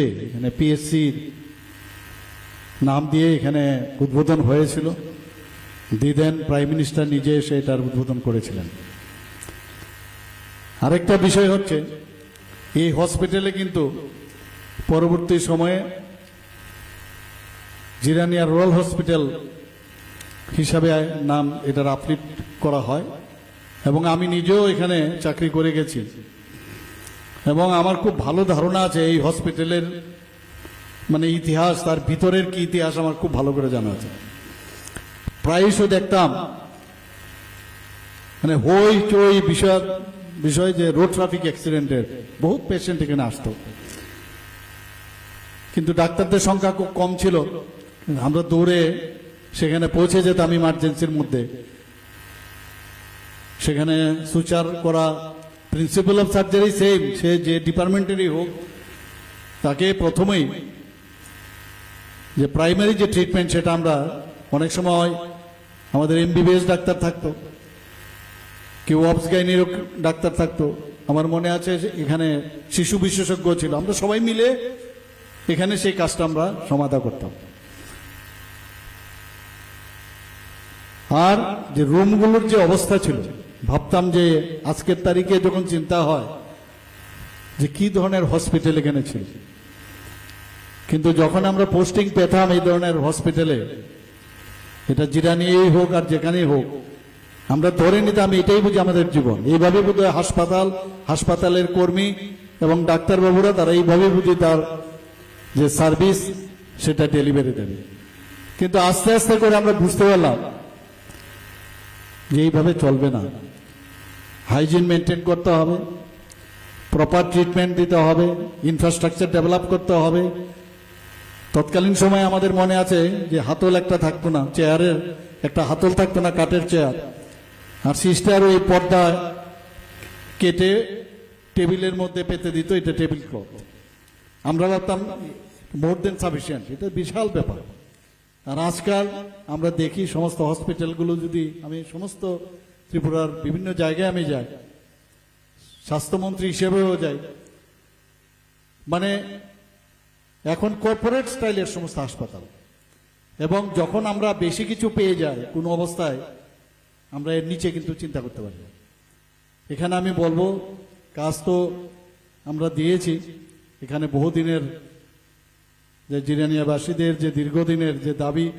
শুরুতে এখানে পিএসসির নাম দিয়ে এখানে উদ্বোধন হয়েছিল। দিদেন প্রাইম মিনিস্টার নিজে এসে এটার উদ্বোধন করেছিলেন। আরেকটা বিষয় হচ্ছে, এই হসপিটালে কিন্তু পরবর্তী সময়ে জিরানিয়া রুরাল হসপিটাল হিসাবে নাম এটার আপলিট করা হয়। এবং আমি নিজেও এখানে চাকরি করে গেছি। এবং আমার খুব ভালো ধারণা আছে এই হসপিটালের মানে ইতিহাস, তার ভিতরের কি ইতিহাস আমার খুব ভালো করে জানা আছে। প্রায়শই দেখতাম মানে হই চই বিষয় বিষয় যে রোড ট্রাফিক অ্যাক্সিডেন্টের বহু পেশেন্ট এখানে আসতো। কিন্তু ডাক্তারদের সংখ্যা খুব কম ছিল। আমরা দৌড়ে সেখানে পৌঁছে যেতাম ইমার্জেন্সির মধ্যে। সেখানে সুচার করা প্রিন্সিপাল অফ সার্জারি সেম সে যে ডিপার্টমেন্টেরই হোক, তাকে প্রথমেই যে প্রাইমারি যে ট্রিটমেন্ট সেটা আমরা অনেক সময় আমাদের এমবিবিএস ডাক্তার থাকতো, কেউ অবস গাইনির ডাক্তার থাকতো। আমার মনে আছে এখানে শিশু বিশেষজ্ঞ ছিল। আমরা সবাই মিলে এখানে সেই কাজটা আমরা সমাধা করতাম। আর যে রুমগুলোর যে অবস্থা ছিল ভাবতাম যে আজকের তারিখে যখন চিন্তা হয় যে কি ধরনের হসপিটাল এখানে ছিল। কিন্তু যখন আমরা পোস্টিং পেতাম এই ধরনের হসপিটালে এটা জিরানিয়েই হোক আর যেখানেই হোক, আমরা ধরে নিতাম এটাই বুঝি আমাদের জীবন। এইভাবে বুঝি হাসপাতাল, হাসপাতালের কর্মী এবং ডাক্তারবাবুরা তারা এইভাবে বুঝি তার যে সার্ভিস সেটা ডেলিভারি দেবে। কিন্তু আস্তে আস্তে করে আমরা বুঝতে পারলাম যে এইভাবে চলবে না। হাইজিন মেনটেন করতে হবে প্রপার ট্রিটমেন্ট দিতে হবে ইনফ্রাস্ট্রাকচার ডেভেলপ করতে হবে। তৎকালীন সময় আমাদের মনে আছে যে হাতল একটা থাকতো না চেয়ারের একটা হাতল থাকতো না, কাঠের চেয়ার আর সিস্টার ওই পর্দা কেটে টেবিলের মধ্যে পেতে দিত, এটা টেবিল ক্লথ আমরা ভাবতাম মোর দেন সাফিসিয়েন্ট এটা বিশাল ব্যাপার। আর আজকাল আমরা দেখি, সমস্ত হসপিটালগুলো যদি আমি সমস্ত ত্রিপুরার বিভিন্ন জায়গায় আমি যাই। স্বাস্থ্যমন্ত্রী হিসেবেও যাই। মানে এখন কর্পোরেট স্টাইলের সমস্ত হাসপাতাল। এবং যখন আমরা বেশি কিছু পেয়ে যাই কোনো অবস্থায়, আমরা এর নিচে কিন্তু চিন্তা করতে পারি এখানে আমি বলব, কাজ তো আমরা দিয়েছি। এখানে বহুদিনের যে জিরানিয়াবাসীদের যে দীর্ঘদিনের যে দাবি,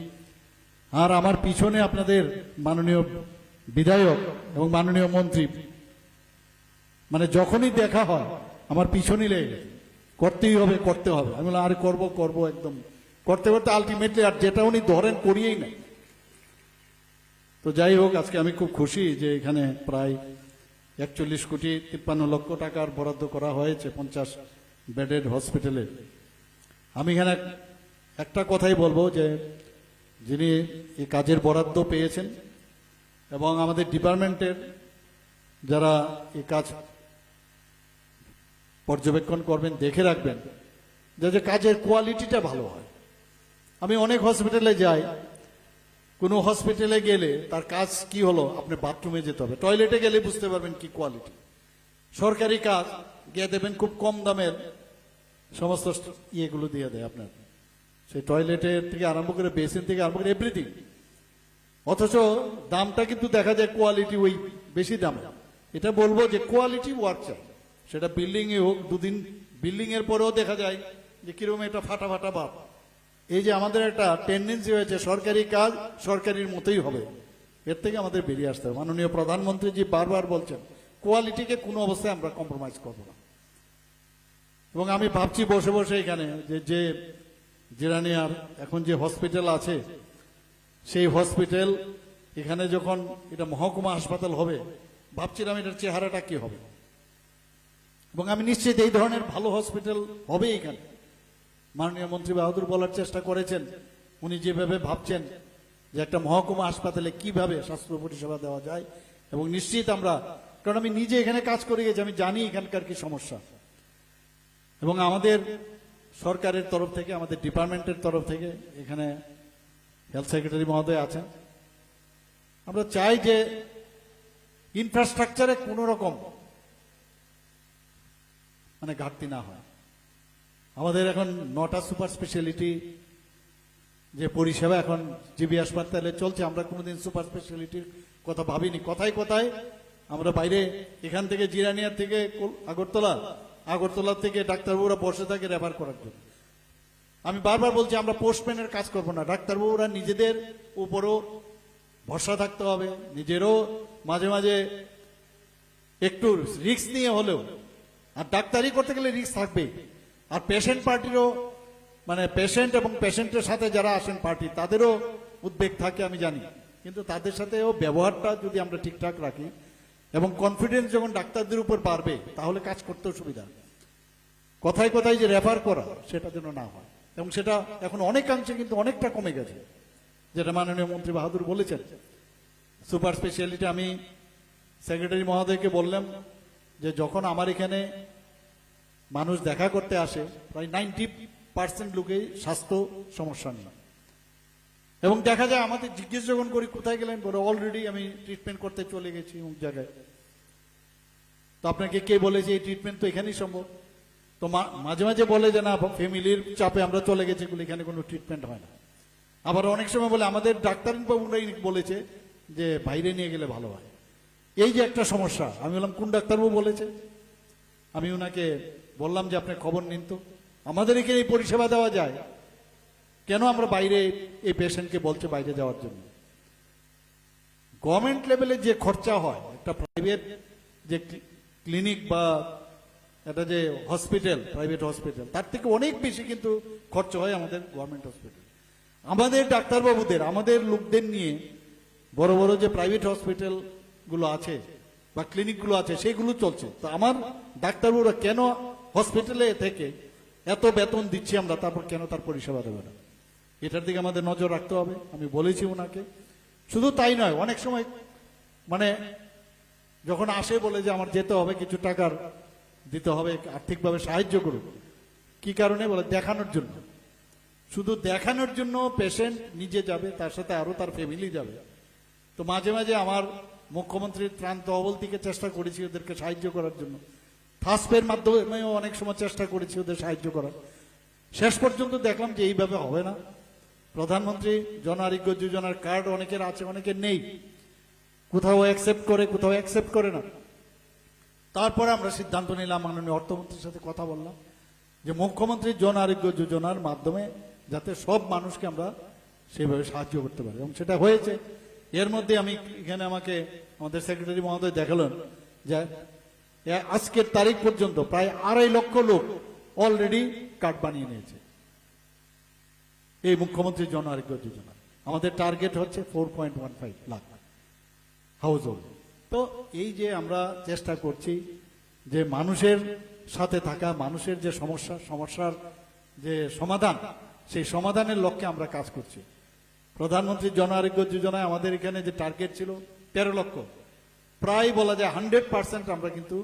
আর আমার পিছনে আপনাদের মাননীয় বিধায়ক এবং মাননীয় মন্ত্রী মানে যখনই দেখা হয়, আমার পিছনই লেগে গেছে। করতেই হবে, করতে হবে। আমি বললাম, আরে করব করব একদম। করতে করতে আলটিমেটলি আর যেটা উনি ধরেন, করিয়েই না। তো যাই হোক, আজকে আমি খুব খুশি যে এখানে প্রায় একচল্লিশ কোটি তিপ্পান্ন লক্ষ টাকার বরাদ্দ করা হয়েছে পঞ্চাশ বেডেড হসপিটালে। আমি এখানে একটা কথাই বলব যে, যিনি এই কাজের বরাদ্দ পেয়েছেন এবং আমাদের ডিপার্টমেন্টের যারা এই কাজ পর্যবেক্ষণ করবেন, দেখে রাখবেন যাতে কাজের কোয়ালিটিটা ভালো হয়। আমি অনেক হসপিটালে যাই, কোনো হসপিটালে গেলে তার কাজ কি হলো? আপনি বাথরুমে যেতে হবে। টয়লেটে গেলে বুঝতে পারবেন কি কোয়ালিটি সরকারি কাজ, গিয়ে দেবেন খুব কম দামের সমস্ত ইয়েগুলো দিয়ে দেয় আপনার। সেই টয়লেটের থেকে আরম্ভ করে বেসিন থেকে আরম্ভ করে এভরিথিং অথচ দামটা কিন্তু দেখা যায় কোয়ালিটি ওই বেশি দাম। এটা বলব যে কোয়ালিটি ওয়ার্ক চাই। সেটা বিল্ডিং এ হোক, দুদিন বিল্ডিং এর পরেও দেখা যায় যে কীরকম একটা ফাটা ফাটা ভাব এই যে আমাদের একটা টেন্ডেন্সি হয়েছে, সরকারি কাজ সরকারির মতোই হবে। এর থেকে আমাদের বেরিয়ে আসতে হবে। মাননীয় প্রধানমন্ত্রী জি বারবার বলছেন কোয়ালিটিকে কোনো অবস্থায় আমরা কম্প্রোমাইজ করব না। এবং আমি ভাবছি বসে বসে এখানে যে যে, জিরানিয়ার এখন যে হসপিটাল আছে সেই হসপিটাল, এখানে যখন এটা মহকুমা হাসপাতাল হবে, ভাবছিলাম এটার চেহারাটা কি হবে? এবং আমি নিশ্চিত এই ধরনের ভালো হসপিটাল হবে এখানে। মাননীয় মন্ত্রী বাহাদুর বলার চেষ্টা করেছেন। উনি যেভাবে ভাবছেন যে একটা মহকুমা হাসপাতালে কীভাবে স্বাস্থ্য পরিষেবা দেওয়া যায়, এবং নিশ্চিত আমরা, কারণ আমি নিজে এখানে কাজ করে গেছি, আমি জানি এখানকার কি সমস্যা। এবং আমাদের সরকারের তরফ থেকে, আমাদের ডিপার্টমেন্টের তরফ থেকে এখানে হেলথ সেক্রেটারি মহোদয় আছেন। আমরা চাই যে ইনফ্রাস্ট্রাকচারে কোনো রকম মানে ঘাটতি না হয়। আমাদের এখন নটা সুপার স্পেশালিটি যে পরিষেবা এখন জিবি হাসপাতালে চলছে, আমরা কোনোদিন সুপার স্পেশালিটির কথা ভাবিনি। কথায় কথায় আমরা বাইরে এখান থেকে জিরানিয়ার থেকে আগরতলা আগরতলা থেকে ডাক্তারবাবুরা বসে থাকে রেফার করার জন্য। আমি বারবার বলছি, আমরা পোস্টম্যানের কাজ করব না। ডাক্তারবাবুরা নিজেদের উপরও ভরসা থাকতে হবে। নিজেরও মাঝে মাঝে একটু রিস্ক নিয়ে হলেও। আর ডাক্তারি করতে গেলে রিস্ক থাকবে আর পেশেন্ট পার্টিরও মানে পেশেন্ট এবং পেশেন্টের সাথে যারা আসেন পার্টি তাদেরও উদ্বেগ থাকে, আমি জানি। কিন্তু তাদের সাথেও ব্যবহারটা যদি আমরা ঠিকঠাক রাখি এবং কনফিডেন্স যখন ডাক্তারদের উপর বাড়বে, তাহলে কাজ করতেও সুবিধা। কথায় কথায় যে রেফার করা, সেটা যেন না হয়। এবং সেটা এখন অনেকাংশে কিন্তু অনেকটা কমে গেছে। যেটা মাননীয় মন্ত্রী বাহাদুর বলেছেন। সুপার স্পেশালিটি আমি সেক্রেটারি মহোদয়কে বললাম যে যখন আমার এখানে মানুষ দেখা করতে আসে, প্রায় নাইনটি পার্সেন্ট লোকেই স্বাস্থ্য সমস্যা নিয়ে। এবং দেখা যায় আমাদের জিজ্ঞেস যখন করি, কোথায় গেলেন? বলে, অলরেডি আমি ট্রিটমেন্ট করতে চলে গেছি অমুক জায়গায়। তো আপনাকে কে বলেছে, এই ট্রিটমেন্ট তো এখানেই সম্ভব? তো মাঝে মাঝে বলে যে, না, ফ্যামিলির চাপে আমরা চলে গেছি এগুলো এখানে কোনো ট্রিটমেন্ট হয় না। আবার অনেক সময় বলে, আমাদের ডাক্তারবাবুরাই বলেছে যে, বাইরে নিয়ে গেলে ভালো হয়। এই যে একটা সমস্যা, আমি বললাম, কোন ডাক্তারবাবু বলেছে? আমি ওনাকে বললাম যে, আপনি খবর নিন তো। আমাদের এখানে এই পরিষেবা দেওয়া যায়। কেন আমরা বাইরে এই পেশেন্টকে বলছে বাইরে যাওয়ার জন্য? গভর্নমেন্ট লেভেলে যে খরচা হয়, একটা প্রাইভেট যে ক্লিনিক বা এটা যে হসপিটাল প্রাইভেট হসপিটাল তার থেকে অনেক বেশি কিন্তু খরচ হয় আমাদের গভর্নমেন্ট হসপিটাল আমাদের ডাক্তারবাবুদের, আমাদের লোকদের নিয়ে বড় বড় যে প্রাইভেট হসপিটালগুলো আছে বা ক্লিনিকগুলো আছে, সেগুলো চলছে। তো আমার ডাক্তারবাবুরা কেন হসপিটালে থেকে এত বেতন দিচ্ছি আমরা, তারপর কেন তার পরিষেবা দেবে না? এটার দিকে আমাদের নজর রাখতে হবে, আমি বলেছি ওনাকে। শুধু তাই নয়, অনেক সময় মানে যখন আসে বলে যে আমার যেতে হবে কিছু টাকার দিতে হবে, আর্থিকভাবে সাহায্য করুন। কি কারণে? বলে দেখানোর জন্য। শুধু দেখানোর জন্য পেশেন্ট নিজে যাবে, তার সাথে আরও তার ফ্যামিলি যাবে। তো মাঝে মাঝে আমার মুখ্যমন্ত্রীর ত্রাণ তহবল থেকে চেষ্টা করেছি ওদেরকে সাহায্য করার জন্য। ফাস্টের মাধ্যমেও অনেক সময় চেষ্টা করেছি ওদের সাহায্য করার। শেষ পর্যন্ত দেখলাম যে এইভাবে হবে না। প্রধানমন্ত্রী জন আরোগ্য যোজনার কার্ড অনেকের আছে, অনেকের নেই। কোথাও অ্যাকসেপ্ট করে, কোথাও অ্যাকসেপ্ট করে না। তারপরে আমরা সিদ্ধান্ত নিলাম, মাননীয় অর্থমন্ত্রীর সাথে কথা বললাম, যে মুখ্যমন্ত্রী জন আরোগ্য যোজনার মাধ্যমে যাতে সব মানুষকে আমরা সেইভাবে সাহায্য করতে পারি। এবং সেটা হয়েছে। এর মধ্যে আমি এখানে আমাকে আমাদের সেক্রেটারি মহোদয় দেখালেন যে আজকের তারিখ পর্যন্ত প্রায় আড়াই লক্ষ লোক অলরেডি কার্ড বানিয়ে নিয়েছে। এই মুখ্যমন্ত্রী জন আরোগ্য যোজনা। আমাদের টার্গেট হচ্ছে four point one five lakh household তো এই যে আমরা চেষ্টা করছি যে মানুষের সাথে থাকা, মানুষের যে সমস্যা, সমস্যার যে সমাধান, সেই সমাধানের লক্ষ্যে আমরা কাজ করছি। প্রধানমন্ত্রী জন আরোগ্য যোজনায় আমাদের এখানে যে টার্গেট ছিল, তেরো লক্ষ। প্রায় বলা যায় হান্ড্রেড পার্সেন্ট আমরা কিন্তু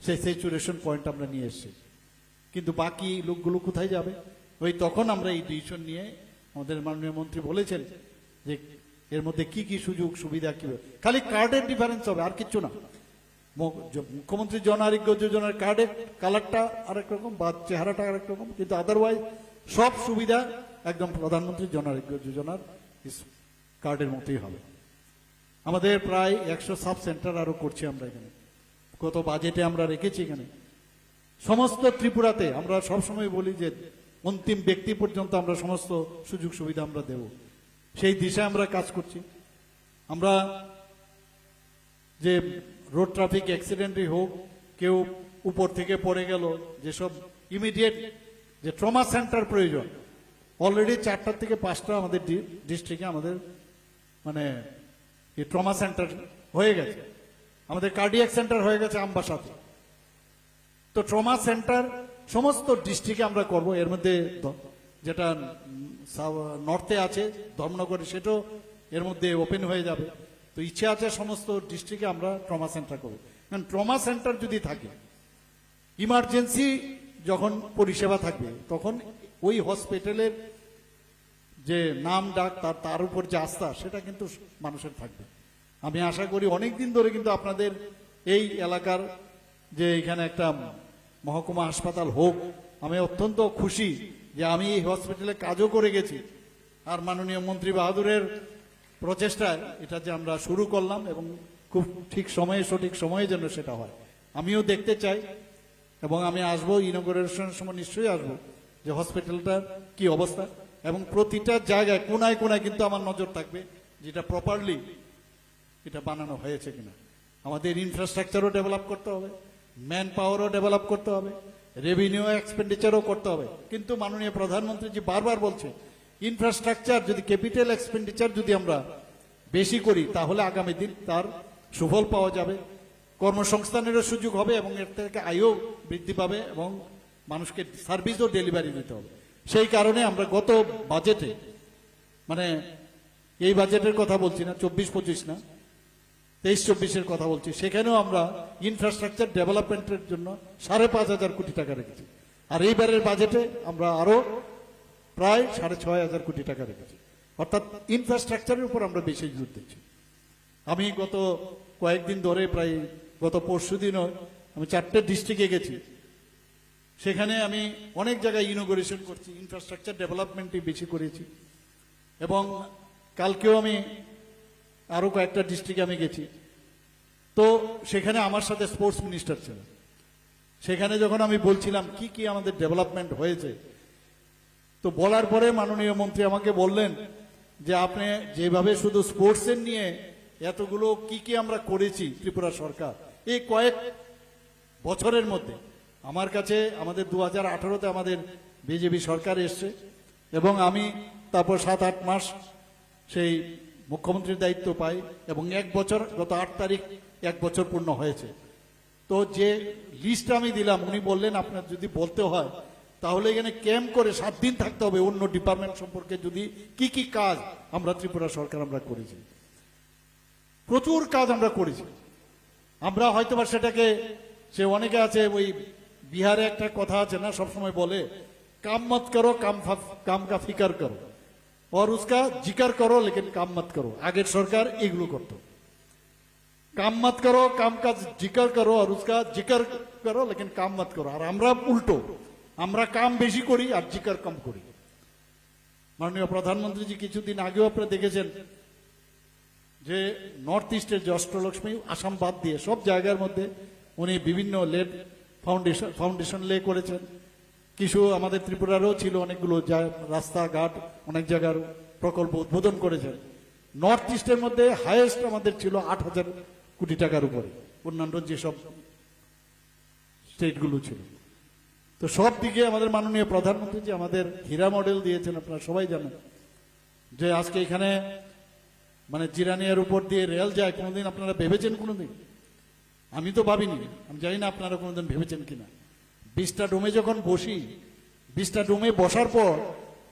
সেই স্যাচুরেশন পয়েন্ট আমরা নিয়ে এসেছি। কিন্তু বাকি লোকগুলো কোথায় যাবে? ওই তখন আমরা এই ডিসিশন নিয়ে আমাদের মাননীয় মন্ত্রী বলেছেন যে এর মধ্যে কি কি সুযোগ, সুবিধা, কি। খালি কার্ডের ডিফারেন্স হবে, আর কিচ্ছু না। মুখ্যমন্ত্রী জন আরোগ্য যোজনার কার্ডের কালারটা আরেক রকম, বা চেহারাটা আরেক রকম, কিন্তু আদারওয়াইজ সব সুবিধা একদম প্রধানমন্ত্রী জন আরোগ্য যোজনার কার্ডের মতোই হবে। আমাদের প্রায় একশো সাব সেন্টার আরও করছি আমরা এখানে। কত বাজেটে আমরা রেখেছি এখানে। সমস্ত ত্রিপুরাতে আমরা সবসময় বলি যে অন্তিম ব্যক্তি পর্যন্ত আমরা সমস্ত সুযোগ সুবিধা আমরা দেব। সেই দিশায় আমরা কাজ করছি। আমরা যে রোড ট্রাফিক অ্যাক্সিডেন্টই হোক, কেউ উপর থেকে পড়ে গেল, যেসব ইমিডিয়েট যে ট্রমা সেন্টার প্রয়োজন অলরেডি চারটার থেকে পাঁচটা আমাদের ডিস্ট্রিক্টে আমাদের মানে এই ট্রমা সেন্টার হয়ে গেছে। আমাদের কার্ডিয়াক সেন্টার হয়ে গেছে আমবাসাতে। তো ট্রমা সেন্টার সমস্ত ডিস্ট্রিক্টে আমরা করব, এর মধ্যে যেটা নর্থে আছে, ধর্মনগরে সেটাও এর মধ্যে ওপেন হয়ে যাবে। তো ইচ্ছে আছে সমস্ত ডিস্ট্রিক্টে আমরা ট্রমা সেন্টার করব। কারণ ট্রমা সেন্টার যদি থাকে ইমার্জেন্সি যখন পরিষেবা থাকবে, তখন ওই হসপিটালের যে নাম ডাক, তার তার উপর যে আস্থা, সেটা কিন্তু মানুষের থাকবে। আমি আশা করি অনেক দিন ধরে কিন্তু আপনাদের এই এলাকার যে এখানে একটা মহকুমা হাসপাতাল হোক, আমি অত্যন্ত খুশি যে আমি এই হসপিটালে কাজও করে গেছি। আর মাননীয় মন্ত্রী বাহাদুরের প্রচেষ্টায় এটা যে আমরা শুরু করলাম এবং খুব ঠিক সময়ে, সঠিক সময়ে যেন সেটা হয়। আমিও দেখতে চাই এবং আমি আসব ইনগ্রেশনের সময় নিশ্চয়ই আসব যে হসপিটালটার কি অবস্থা এবং প্রতিটা জায়গায়, কোনায় কোনায় কিন্তু আমার নজর থাকবে যেটা প্রপারলি এটা বানানো হয়েছে কিনা। আমাদের ইনফ্রাস্ট্রাকচারও ডেভেলপ করতে হবে ম্যান পাওয়ারও ডেভেলপ করতে হবে। রেভিনিউ এক্সপেন্ডিচারও করতে হবে। কিন্তু মাননীয় প্রধানমন্ত্রী জি বারবার বলছে ইনফ্রাস্ট্রাকচার যদি ক্যাপিটাল এক্সপেন্ডিচার যদি আমরা বেশি করি, তাহলে আগামী দিন তার সুফল পাওয়া যাবে, কর্মসংস্থানেরও সুযোগ হবে এবং এর থেকে আয়ও বৃদ্ধি পাবে এবং মানুষকে সার্ভিসও ডেলিভারি দিতে হবে। সেই কারণে আমরা গত বাজেটে মানে এই বাজেটের কথা বলছি না, চব্বিশ পঁচিশ না তেইশ চব্বিশের কথা বলছি, সেখানেও আমরা ইনফ্রাস্ট্রাকচার ডেভেলপমেন্টের জন্য সাড়ে পাঁচ হাজার কোটি টাকা রেখেছি। আর এইবারের বাজেটে আমরা আরও প্রায় সাড়ে ছয় হাজার কোটি টাকা রেখেছি। অর্থাৎ ইনফ্রাস্ট্রাকচারের উপর আমরা বেশি জোর দিচ্ছি। আমি গত কয়েকদিন ধরে প্রায় গত পরশু দিনও আমি চারটে ডিস্ট্রিক্টে গেছি। সেখানে আমি অনেক জায়গায় ইনোগ্রেশন করছি ইনফ্রাস্ট্রাকচার ডেভেলপমেন্টই বেশি করেছি। এবং কালকেও আমি আরও কয়েকটা ডিস্ট্রিক্টে আমি গেছি। তো সেখানে আমার সাথে স্পোর্টস মিনিস্টার ছিল। সেখানে যখন আমি বলছিলাম, কি কি আমাদের ডেভেলপমেন্ট হয়েছে? তো বলার পরে মাননীয় মন্ত্রী আমাকে বললেন যে, আপনি যেভাবে শুধু স্পোর্টসের নিয়ে এতগুলো কি কি আমরা করেছি ত্রিপুরা সরকার, এই কয়েক বছরের মধ্যে আমার কাছে, আমাদের দু হাজার আঠারোতে আমাদের বিজেপি সরকার এসছে এবং আমি তারপর সাত, আট মাস সেই মুখ্যমন্ত্রীর দায়িত্ব পাই এবং এক বছর, গত আট তারিখ এক বছর পূর্ণ হয়েছে। তো যে লিস্ট আমি দিলাম, উনি বললেন, আপনার যদি বলতে হয়, তাহলে এখানে ক্যাম্প করে সাত দিন থাকতে হবে অন্য ডিপার্টমেন্ট সম্পর্কে যদি কি কি কাজ আমরা ত্রিপুরা সরকার আমরা করেছি। প্রচুর কাজ আমরা করেছি। আমরা হয়তোবা সেটাকে, সে অনেকে আছে, ওই বিহারে একটা কথা আছে না, সবসময় বলে, কাম মত করো, কাম কাম কা ফিকার করো। और उसका जिक्र करो लेकिन काम मत करो আগের সরকার এগুলো করতো কাম মত করো কাম কা জিকর করো আর उसका जिक्र करो लेकिन काम मत करो আর আমরা উল্টো আমরা কাম বেশি করি আর জিকর কম করি মাননীয় প্রধানমন্ত্রীজি কিছুদিন আগেও আপনারা দেখেছেন যে নর্থ ইস্টের যে অষ্টলক্ষ্মী আসাম বাদ দিয়ে সব জায়গার মধ্যে উনি বিভিন্ন লেড ফাউন্ডেশন ফাউন্ডেশন লে করেছেন কিছু আমাদের ত্রিপুরারও ছিল অনেকগুলো রাস্তাঘাট, অনেক জায়গার প্রকল্প উদ্বোধন করেছেন নর্থ ইস্টের মধ্যে হায়েস্ট আমাদের ছিল আট হাজার কোটি টাকার উপরে, অন্যান্য যেসব স্টেটগুলো ছিল। তো সব দিকে আমাদের মাননীয় প্রধানমন্ত্রী যে আমাদের হীরা মডেল দিয়েছেন, আপনারা সবাই জানেন যে আজকে এখানে মানে জিরানিয়ার উপর দিয়ে রেল যায়, কোনোদিন আপনারা ভেবেছেন কোনোদিন? আমি তো ভাবিনি, আমি জানি না আপনারা কোনোদিন ভেবেছেন কিনা। বিশটা ডোমে যখন বসি, বিশটা ডোমে বসার পর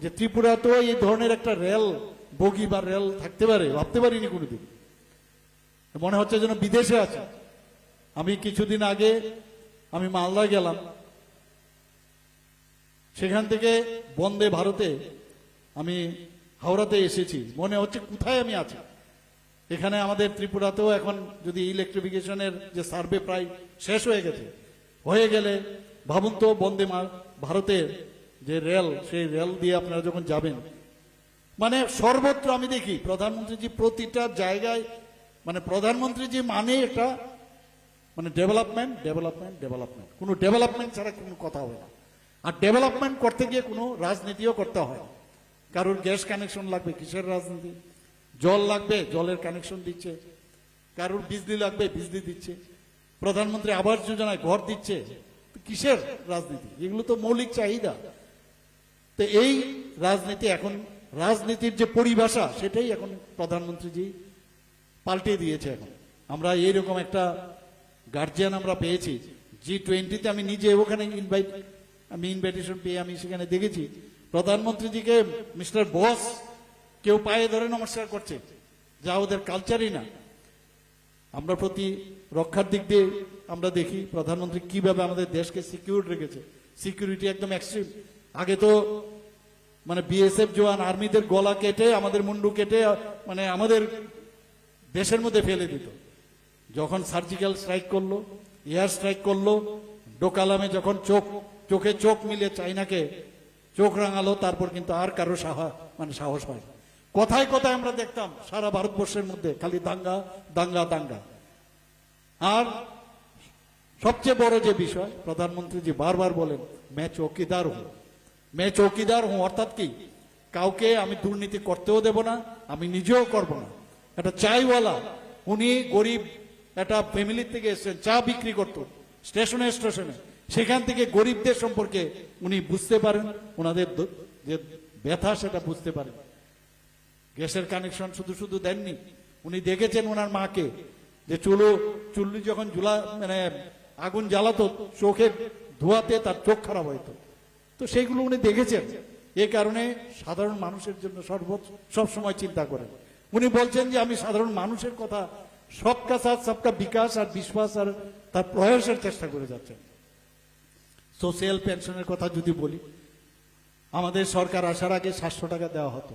যে ত্রিপুরা তো এই ধরনের একটা রেল, বগি বা রেল থাকতে পারে, ভাবতে পারিনি কোনোদিন। মনে হচ্ছে যেন বিদেশে আছে। আমি কিছুদিন আগে আমি মালদায় গেলাম। সেখান থেকে বন্দে ভারতে আমি হাওড়াতে এসেছি। মনে হচ্ছে কোথায় আমি আছি? এখানে আমাদের ত্রিপুরাতেও এখন যদি ইলেকট্রিফিকেশনের যে সার্ভে প্রায় শেষ হয়ে গেছে, হয়ে গেলে ভাবুন তো, বন্দে ভারতের যে রেল, সেই রেল দিয়ে আপনারা যখন যাবেন মানে সর্বত্র আমি দেখি, প্রধানমন্ত্রীজি প্রতিটা জায়গায় মানে প্রধানমন্ত্রীজি মানে একটা মানে ডেভেলপমেন্ট ডেভেলপমেন্ট ডেভেলপমেন্ট। কোনো ডেভেলপমেন্ট ছাড়া কোনো কথা হবে না। আর ডেভেলপমেন্ট করতে গিয়ে কোনো রাজনীতিও করতে হয়। কারোর গ্যাস কানেকশন লাগবে, কিসের রাজনীতি? জল লাগবে, জলের কানেকশন দিচ্ছে। কারোর বিজলি লাগবে, বিজলি দিচ্ছে। প্রধানমন্ত্রী আবাস যোজনায় ঘর দিচ্ছে। কিসের রাজনীতি? এগুলো তো মৌলিক চাহিদা। তো এই রাজনীতি এখন, রাজনীতির যে পরিভাষা, সেটাই এখন প্রধানমন্ত্রীজি পাল্টে দিয়েছে এখন। আমরা এইরকম একটা গার্জিয়ান আমরা পেয়েছি। জি টোয়েন্টিতে আমি নিজে ওখানে ইনভাইট আমি ইনভাইটেশন পেয়ে আমি সেখানে দেখেছি। প্রধানমন্ত্রীজিকে মিস্টার বস কেউ পায়ে ধরে নমস্কার করছে। যা ওদের কালচারই না। আমরা প্রতি রক্ষার দিক দিয়ে আমরা দেখি প্রধানমন্ত্রী কীভাবে আমাদের দেশকে সিকিউর রেখেছে। সিকিউরিটি একদম এক্সট্রিম আগে তো মানে বিএসএফ জওয়ান আর্মিদের গলা কেটে, আমাদের মুন্ডু কেটে মানে আমাদের দেশের মধ্যে ফেলে দিত। যখন সার্জিক্যাল স্ট্রাইক করল এয়ার স্ট্রাইক করল, ডোকালামে যখন চোখ, চোখে চোখ মিলে চাইনাকে চোখ রাঙালো, তারপর কিন্তু আর কারও সাহা মানে সাহস হয়। কথায় কথায় আমরা দেখতাম সারা ভারতবর্ষের মধ্যে খালি দাঙ্গা দাঙ্গা দাঙ্গা। আর সবচেয়ে বড় যে বিষয় প্রধানমন্ত্রীজি বারবার বলেন, মে চৌকিদার হুঁ। মে চৌকিদার হুঁ অর্থাৎ কি? কাউকে আমি দুর্নীতি করতেও দেব না, আমি নিজেও করব না। একটা চাইওয়ালা, উনি গরিব, একটা ফ্যামিলির থেকে এসেছেন, চা বিক্রি করত, স্টেশনে স্টেশনে। সেখান থেকে গরিবদের সম্পর্কে উনি বুঝতে পারেন, ওনাদের যে ব্যথা, সেটা বুঝতে পারেন। গ্যাসের কানেকশন শুধু শুধু দেননি। উনি দেখেছেন ওনার মাকে যে চুলো, চুল্লি যখন জুলা মানে আগুন জ্বালাতো, চোখে ধোয়াতে তার চোখ খারাপ হইতো তো সেইগুলো উনি দেখেছেন। এ কারণে সাধারণ মানুষের জন্য সর্বোচ্চ সবসময় চিন্তা করেন। উনি বলছেন যে আমি সাধারণ মানুষের কথা সবকা সাথ, সবকা বিকাশ আর বিশ্বাস আর তার প্রয়াসের চেষ্টা করে যাচ্ছেন। সোশ্যাল পেনশনের কথা যদি বলি, আমাদের সরকার আসার আগে সাতশো টাকা দেওয়া হতো।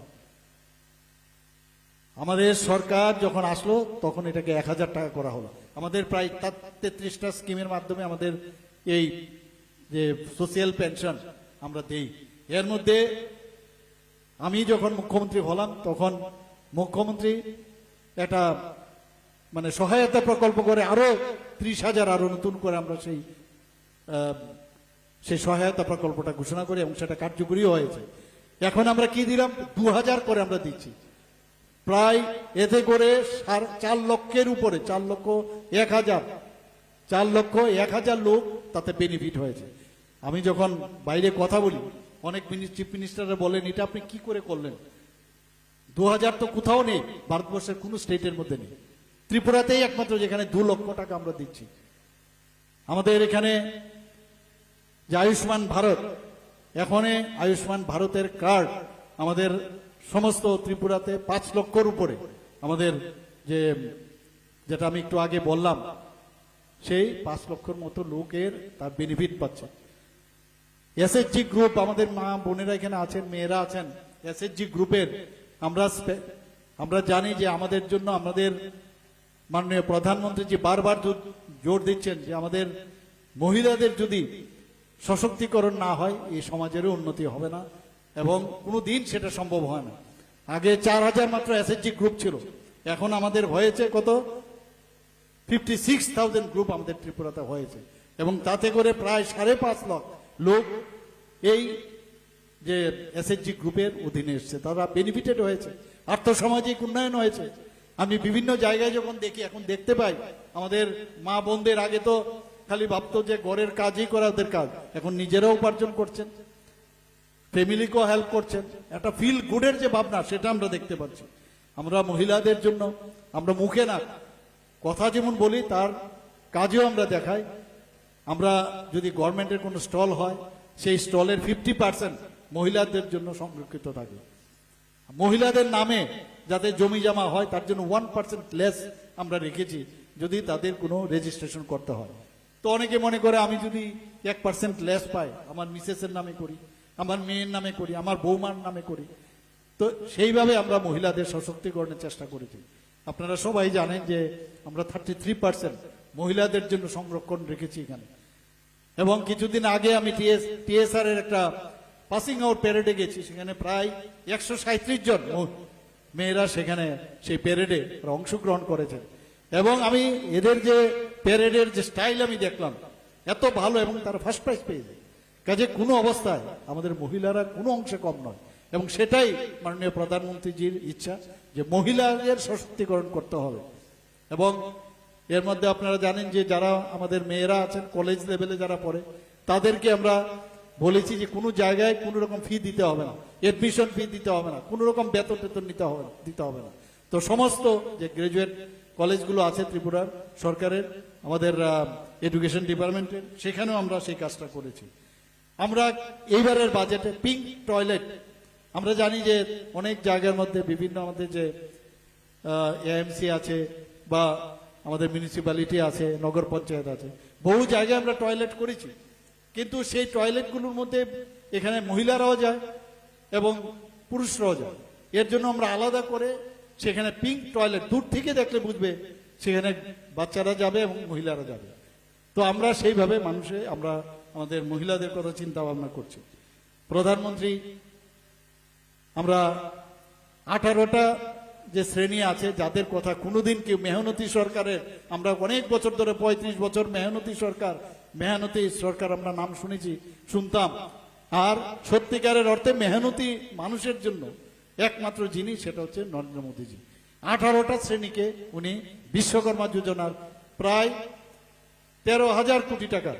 আমাদের সরকার যখন আসলো, তখন এটাকে এক হাজার টাকা করা হলো। আমাদের প্রায় তেত্রিশটা স্কিমের মাধ্যমে আমাদের এই যে সোশিয়াল পেনশন আমরা দেই। এর মধ্যে আমি যখন মুখ্যমন্ত্রী হলাম, তখন মুখ্যমন্ত্রী একটা মানে সহায়তা প্রকল্প করে আরও ত্রিশ হাজার আরও নতুন করে আমরা সেই সেই সহায়তা প্রকল্পটা ঘোষণা করি এবং সেটা কার্যকরীও হয়েছে। এখন আমরা কি দিলাম? দু হাজার করে আমরা দিচ্ছি। প্রায় এতে করে চার লক্ষের উপরে, চার লক্ষ এক হাজার, চার লক্ষ এক হাজার লোক তাতে বেনিফিট হয়েছে। আমি যখন বাইরে কথা বলি, অনেক চিফ মিনিস্টাররা বলেন, এটা আপনি কি করে করলেন? দু হাজার তো কোথাও নেই, ভারতবর্ষের কোনো স্টেটের মধ্যে নেই। ত্রিপুরাতেই একমাত্র যেখানে দু লক্ষ টাকা আমরা দিচ্ছি। আমাদের এখানে যে আয়ুষ্মান ভারত এখানে আয়ুষ্মান ভারতের কার্ড আমাদের সমস্ত ত্রিপুরাতে পাঁচ লক্ষর উপরে আমাদের যে, যেটা আমি একটু আগে বললাম, সেই পাঁচ লক্ষর মতো লোকের তার বেনিফিট পাচ্ছে। এসএসজি গ্রুপ আমাদের মা বোনেরা এখানে আছেন, মেয়েরা আছেন এসএসজি গ্রুপের আমরা আমরা জানি যে আমাদের জন্য আমাদের মাননীয় প্রধানমন্ত্রী যে বারবার জোর দিচ্ছেন যে আমাদের মহিলাদের যদি সশক্তিকরণ না হয়, এই সমাজেরও উন্নতি হবে না। এবং কোনো দিন সেটা সম্ভব হয় না। আগে চার হাজার মাত্র এসএসজি গ্রুপ ছিল। এখন আমাদের হয়েছে কত? ফিফটি সিক্স থাউজেন্ড গ্রুপ আমাদের ত্রিপুরাতে হয়েছে। এবং তাতে করে প্রায় সাড়ে পাঁচ লাখ লোক এই যে এসএসজি গ্রুপের অধীনে এসছে। তারা বেনিফিটেড হয়েছে। আর্থসামাজিক উন্নয়ন হয়েছে। আমি বিভিন্ন জায়গায় যখন দেখি, এখন দেখতে পাই, আমাদের মা বোনদের আগে তো খালি ভাবতো যে ঘরের কাজই করা ওদের কাজ। এখন নিজেরাও উপার্জন করছেন। ফ্যামিলিকেও হেল্প করছেন একটা ফিল গুডের যে ভাবনা, সেটা আমরা দেখতে পাচ্ছি। আমরা মহিলাদের জন্য, আমরা মুখে না, কথা যেমন বলি, তার কাজেও আমরা দেখাই। আমরা যদি গভর্নমেন্টের কোনো স্টল হয়, সেই স্টলের ফিফটি পার্সেন্ট মহিলাদের জন্য সংরক্ষিত থাকে। মহিলাদের নামে যাতে জমি জমা হয়, তার জন্য ওয়ান পার্সেন্ট লেস আমরা রেখেছি, যদি তাদের কোনো রেজিস্ট্রেশন করতে হয়। তো অনেকে মনে করে, আমি যদি এক পার্সেন্ট লেস পাই, আমার মিসেসের নামে করি। আমার মেয়ের নামে করি, আমার বৌমার নামে করি। তো সেইভাবে আমরা মহিলাদের সশক্তিকরণের চেষ্টা করেছি। আপনারা সবাই জানেন যে আমরা থার্টি থ্রি পার্সেন্ট মহিলাদের জন্য সংরক্ষণ রেখেছি এখানে। এবং কিছুদিন আগে আমি টিএসআর এর একটা পাসিং আউট প্যারেডে গেছি, সেখানে প্রায় একশো সাঁত্রিশ জন মেয়েরা সেখানে সেই প্যারেডে অংশগ্রহণ করেছেন এবং আমি এদের যে প্যারেডের যে স্টাইল আমি দেখলাম, এত ভালো এবং তারা ফার্স্ট প্রাইজ পেয়েছে কাজে কোনো অবস্থায় আমাদের মহিলারা কোনো অংশে কম নয়। এবং সেটাই মাননীয় প্রধানমন্ত্রীজির ইচ্ছা যে মহিলাদের সশক্তিকরণ করতে হবে। এবং এর মধ্যে আপনারা জানেন যে যারা আমাদের মেয়েরা আছেন কলেজ লেভেলে যারা পড়ে, তাদেরকে আমরা বলেছি যে কোনো জায়গায় কোনো রকম ফি দিতে হবে না। এডমিশন ফি দিতে হবে না। কোনো রকম বেতন টেতন নিতে হবে, দিতে হবে না। তো সমস্ত যে গ্রাজুয়েট কলেজগুলো আছে ত্রিপুরার সরকারের, আমাদের এডুকেশন ডিপার্টমেন্টের সেখানেও আমরা সেই কাজটা করেছি। আমরা এইবারের বাজেটে পিঙ্ক টয়লেট আমরা জানি যে অনেক জায়গার মধ্যে বিভিন্ন আমাদের যে এএমসি আছে বা আমাদের মিউনিসিপ্যালিটি আছে, নগর পঞ্চায়েত আছে, বহু জায়গায় আমরা টয়লেট করেছি। কিন্তু সেই টয়লেটগুলোর মধ্যে এখানে মহিলারাও যায় এবং পুরুষরাও যায়। এর জন্য আমরা আলাদা করে সেখানে পিঙ্ক টয়লেট দূর থেকে দেখলে বুঝবে সেখানে বাচ্চারা যাবে এবং মহিলারা যাবে। তো আমরা সেইভাবে মানুষে আমরা আমাদের মহিলাদের কথা চিন্তা ভাবনা করছি। প্রধানমন্ত্রী, আমরা আঠারোটা যে শ্রেণি আছে, যাদের কথা কোনোদিন কেউ মেহনতি সরকারের, আমরা অনেক বছর ধরে, পঁয়ত্রিশ বছর মেহনতি সরকার মেহনতি সরকার আমরা নাম শুনেছি, শুনতাম। আর সত্যিকারের অর্থে মেহনতি মানুষের জন্য একমাত্র জিনিস সেটা হচ্ছে নরেন্দ্র মোদীজি। আঠারোটা শ্রেণীকে উনি বিশ্বকর্মা যোজনার প্রায় তেরো হাজার কোটি টাকা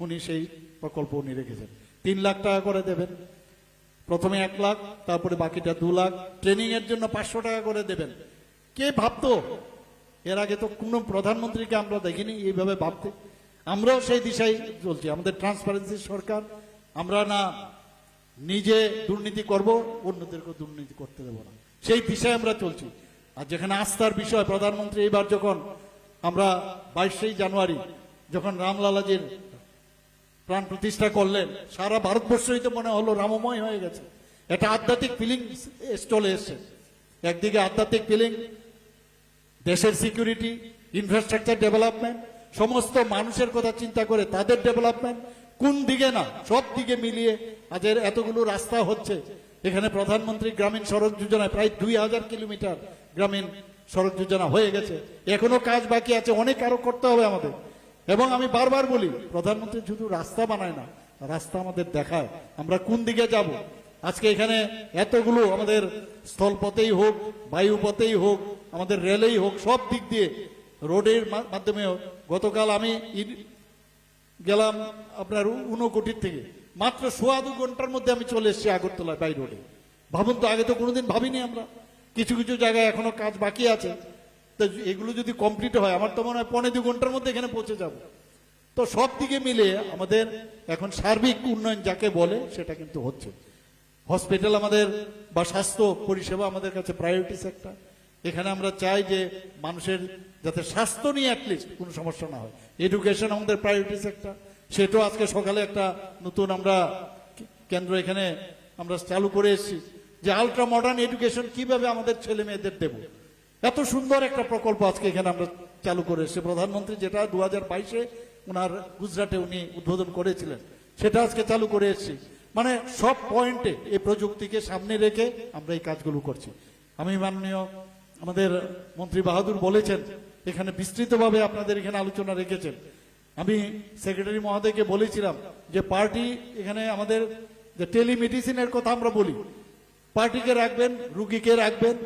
উনি সেই প্রকল্প উনি রেখেছেন। তিন লাখ টাকা করে দেবেন। প্রথমে এক লাখ, তারপরে বাকিটা দু লাখ। ট্রেনিং এর জন্য পাঁচশো টাকা করে দেবেন। কে ভাবতো? এর আগে তো কোনো প্রধানমন্ত্রীকে আমরা দেখিনি, এইভাবে ভাবতে। আমরাও সেই দিশায় চলছি। আমাদের ট্রান্সপারেন্সি সরকার। আমরা না নিজে দুর্নীতি করব অন্যদেরকে দুর্নীতি করতে দেবো না। সেই দিশায় আমরা চলছি। আর যেখানে আস্থার বিষয়, প্রধানমন্ত্রী এইবার যখন আমরা বাইশে জানুয়ারি, যখন রামলালাজির প্রাণ প্রতিষ্ঠা করলেন। সারা ভারতবর্ষই তো মনে হলো রামময় হয়ে গেছে। এটা আধ্যাত্মিক ফিলিং চলে এসছে। একদিকে আধ্যাত্মিক ফিলিং দেশের সিকিউরিটি ইনফ্রাস্ট্রাকচার ডেভেলপমেন্ট সমস্ত মানুষের কথা চিন্তা করে তাদের ডেভেলপমেন্ট কোন দিকে না, সব দিকে মিলিয়ে আজের এতগুলো রাস্তা হচ্ছে। এখানে প্রধানমন্ত্রী গ্রামীণ সড়ক যোজনায় প্রায় দুই হাজার কিলোমিটার গ্রামীণ সড়ক যোজনা হয়ে গেছে। এখনও কাজ বাকি আছে, অনেক আরও করতে হবে আমাদের। এবং আমি বারবার বলি, প্রধানমন্ত্রী শুধু রাস্তা বানায় না, রাস্তা আমাদের দেখায়, আমরা কোন দিকে যাব? আজকে এখানে এতগুলো আমাদের স্থলপথেই হোক, বায়ুপথেই হোক, আমাদের রেলেই হোক, সব দিক দিয়ে রোডের মাধ্যমে। গতকাল আমি গেলাম আপনার উনকোটির থেকে। মাত্র সোয়া দু ঘণ্টার মধ্যে আমি চলে এসেছি আগরতলায়, বাই রোডে। ভাবুন তো, আগে তো কোনোদিন ভাবিনি আমরা। কিছু কিছু জায়গায় এখনও কাজ বাকি আছে। তো এগুলো যদি কমপ্লিট হয়, আমার তো মনে হয় পনেরো দু ঘণ্টার মধ্যে এখানে পৌঁছে যাব। তো সব দিকে মিলে আমাদের এখন সার্বিক উন্নয়ন যাকে বলে, সেটা কিন্তু হচ্ছে। হসপিটাল আমাদের বা স্বাস্থ্য পরিষেবা আমাদের কাছে প্রায়োরিটি সেক্টর এখানে আমরা চাই যে মানুষের যাতে স্বাস্থ্য নিয়ে অ্যাটলিস্ট কোনো সমস্যা না হয়। এডুকেশন আমাদের প্রায়োরিটি সেক্টর সেটাও আজকে সকালে একটা নতুন আমরা কেন্দ্র এখানে আমরা চালু করে এসেছি। যে আলট্রা মডার্ন এডুকেশন কীভাবে আমাদের ছেলে মেয়েদের দেব? এত সুন্দর একটা প্রকল্প আজকে এখানে আমরা চালু করে এসেছি। প্রধানমন্ত্রী যেটা দু হাজার বাইশে ওনার গুজরাটে উনি উদ্বোধন করেছিলেন, সেটা আজকে চালু করে এসেছি। মানে সব পয়েন্টে এই প্রযুক্তিকে সামনে রেখে আমরা এই কাজগুলো করছি। আমি মাননীয় আমাদের মন্ত্রী বাহাদুর বলেছেন, এখানে বিস্তৃতভাবে আপনাদের এখানে আলোচনা রেখেছেন। আমি সেক্রেটারি মহোদয়কে বলেছিলাম যে পার্টি এখানে আমাদের যে টেলিমেডিসিনের কথা আমরা বলি, পার্টিকে রাখবেন, রুগীকে রাখবেন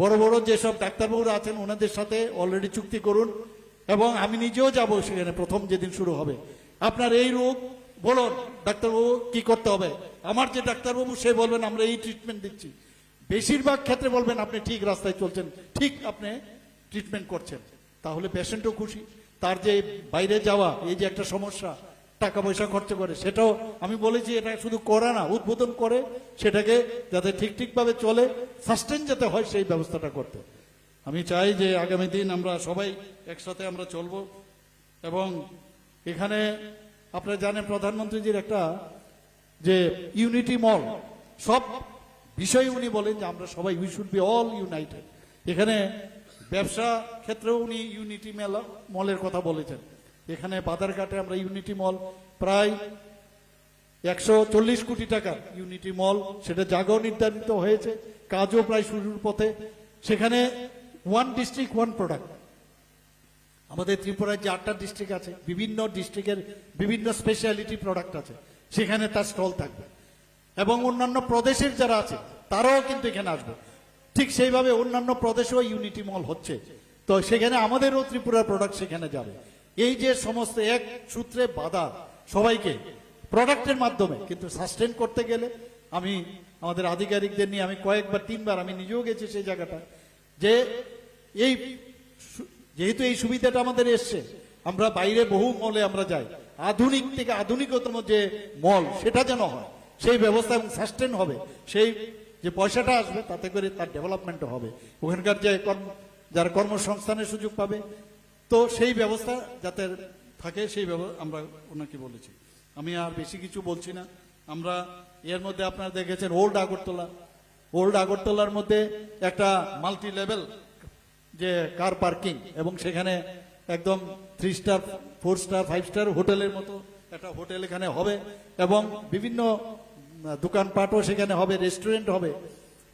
বড় বড় যেসব ডাক্তারবাবুরা আছেন, ওনাদের সাথে অলরেডি চুক্তি করুন এবং আমি নিজেও যাব সেখানে প্রথম যেদিন শুরু হবে। আপনার এই রোগ, বলুন, ডাক্তারবাবু কি করতে হবে? আমার যে ডাক্তারবাবু, সে বলবেন, আমরা এই ট্রিটমেন্ট দিচ্ছি। বেশিরভাগ ক্ষেত্রে বলবেন, আপনি ঠিক রাস্তায় চলছেন, ঠিক আপনি ট্রিটমেন্ট করছেন। তাহলে পেশেন্টও খুশি। তার যে বাইরে যাওয়া, এই যে একটা সমস্যা টাকা পয়সা খরচ করে। সেটাও আমি বলেছি, এটা শুধু করে না, উদ্বোধন করে সেটাকে যাতে ঠিক ঠিকভাবে চলে সাস্টেন যাতে হয় সেই ব্যবস্থাটা করতে। আমি চাই যে আগামী দিন আমরা সবাই একসাথে আমরা চলবো এবং এখানে আপনারা জানেন প্রধানমন্ত্রীজির একটা যে ইউনিটি মল সব বিষয়ে উনি বলেন যে আমরা সবাই we should be all united এখানে ব্যবসা ক্ষেত্রেও উনি ইউনিটি মেলা মলের কথা বলেছেন। এখানে বাদারঘাটে আমরা ইউনিটি মল প্রায় একশো চল্লিশ কোটি টাকা ইউনিটি মল সেটা জায়গাও নির্ধারিত হয়েছে, কাজও প্রায় শুরুর পথে। সেখানে ওয়ান ডিস্ট্রিক্ট ওয়ান প্রোডাক্ট আমাদের ত্রিপুরায় যে আটটা ডিস্ট্রিক্ট আছে, বিভিন্ন ডিস্ট্রিক্টের বিভিন্ন স্পেশালিটি প্রোডাক্ট আছে, সেখানে তার স্টল থাকবে। এবং অন্যান্য প্রদেশের যারা আছে, তারাও কিন্তু এখানে আসবে। ঠিক সেইভাবে অন্যান্য প্রদেশেও ইউনিটি মল হচ্ছে। তো সেখানে আমাদেরও ত্রিপুরার প্রোডাক্ট সেখানে যাবে। এই যে সমস্ত এক সূত্রে বাধা সবাইকে প্রোডাক্টের মাধ্যমে, কিন্তু সাস্টেন করতে গেলে আমি আমাদের আধিকারিকদের নিয়ে আমি কয়েকবার, তিনবার আমি নিজেও গেছি সেই জায়গাটা যে এই যেহেতু এই সুবিধাটা আমাদের এসছে, আমরা বাইরে বহু মলে আমরা যাই, আধুনিক থেকে আধুনিকতম যে মল সেটা যেন হয়, সেই ব্যবস্থা এবং সাস্টেন হবে, সেই যে পয়সাটা আসবে তাতে করে তার ডেভেলপমেন্টও হবে। ওখানকার যে যারা কর্মসংস্থানের সুযোগ পাবে তো সেই ব্যবস্থা যাতে থাকে, সেই আমরা ওনাকে বলেছি। আমি আর বেশি কিছু বলছি না। আমরা এর মধ্যে আপনারা দেখেছেন ওল্ড আগরতলা। ওল্ড আগরতলার মধ্যে একটা মাল্টি লেভেল যে কার পার্কিং এবং সেখানে একদম three star, four star, five star হোটেলের মতো একটা হোটেল এখানে হবে এবং বিভিন্ন দোকানপাটও সেখানে হবে, রেস্টুরেন্ট হবে।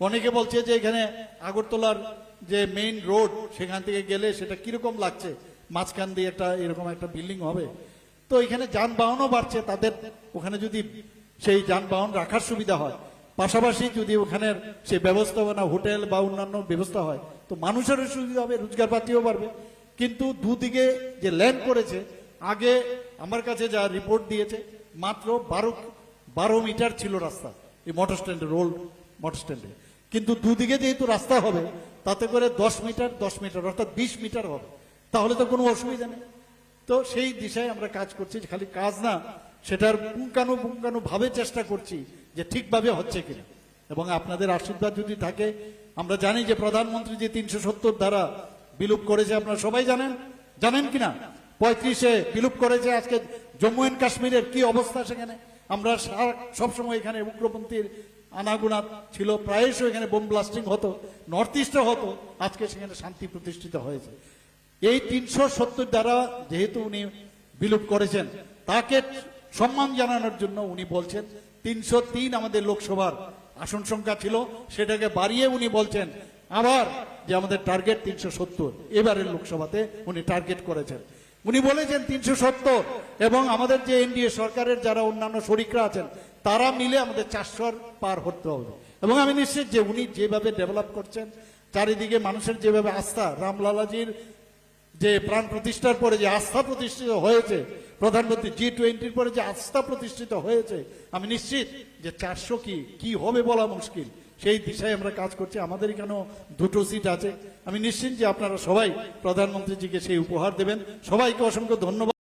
অনেকে বলছে যে এখানে আগরতলার যে মেইন রোড সেখান থেকে গেলে সেটা কীরকম লাগছে? মাঝখান দিয়ে একটা এরকম একটা বিল্ডিং হবে। তো এখানে যানবাহনও বাড়ছে, তাদের ওখানে যদি সেই যানবাহন রাখার সুবিধা হয়। পাশাপাশি যদি ওখানের সেই ব্যবস্থাপনা, হোটেল বা অন্যান্য ব্যবস্থা হয়, তো মানুষেরও সুবিধা হবে, রোজগার পাতিও বাড়বে। কিন্তু দুদিকে যে ল্যান্ড করেছে, আগে আমার কাছে যা রিপোর্ট দিয়েছে, মাত্র বারো বারো মিটার ছিল রাস্তা, এই মোটর স্ট্যান্ডে রোল মোটর স্ট্যান্ডে কিন্তু দুদিকে যেহেতু রাস্তা হবে, তাতে করে দশ মিটার দশ মিটার, অর্থাৎ বিশ মিটার হবে। তাহলে তো কোনো অসুবিধা নেই। তো সেই দিশায় আমরা কাজ করছি, খালি কাজ না, সেটার পুঙ্কানু পুঙ্কানু ভাবে চেষ্টা করছি যে ঠিকভাবে হচ্ছে কিনা। এবং আপনাদের আশীর্বাদ যদি থাকে, আমরা জানি যে প্রধানমন্ত্রী যে তিনশো সত্তর ধারা বিলুপ করেছে, আপনারা সবাই জানেন? জানেন কিনা? পঁয়ত্রিশে বিলুপ করেছে আজকে জম্মু এন্ড কাশ্মীরের কি অবস্থা সেখানে? আমরা সবসময় এখানে উগ্রপন্থীর আনাগুনা ছিল, প্রায়শই এখানে বোম ব্লাস্টিং হতো নর্থ ইস্টে হতো, আজকে সেখানে শান্তি প্রতিষ্ঠিত হয়েছে। এই তিনশো সত্তর দ্বারা যেহেতু উনি বিলুপ করেছেন, তাকে সম্মান জানানোর জন্য উনি বলছেন, তিনশো তিন আমাদের লোকসভার আসন সংখ্যা ছিল, সেটাকে বাড়িয়ে উনি বলছেন, আবার যে আমাদের টার্গেট তিনশো সত্তর, এবারের লোকসভাতে উনি টার্গেট করেছেন। উনি বলেছেন তিনশো সত্তর, এবং আমাদের যে এনডিএ সরকারের যারা অন্যান্য শরিকরা আছেন তারা মিলে আমাদের চারশোর পার হতে হবে। এবং আমি নিশ্চিত যে উনি যেভাবে ডেভেলপ করছেন, চারিদিকে মানুষের যেভাবে আস্থা, রামলালাজির যে প্রাণ প্রতিষ্ঠার পরে যে আস্থা প্রতিষ্ঠিত হয়েছে, প্রধানমন্ত্রী জি টোয়েন্টির পরে যে আস্থা প্রতিষ্ঠিত হয়েছে, আমি নিশ্চিত যে চারশো কি কি হবে বলা মুশকিল। সেই দিশায় আমরা কাজ করছি আমাদের এখানেও দুটো সিট আছে? আমি নিশ্চিত যে আপনারা সবাই প্রধানমন্ত্রীজিকে সেই উপহার দেবেন। সবাইকে অসংখ্য ধন্যবাদ।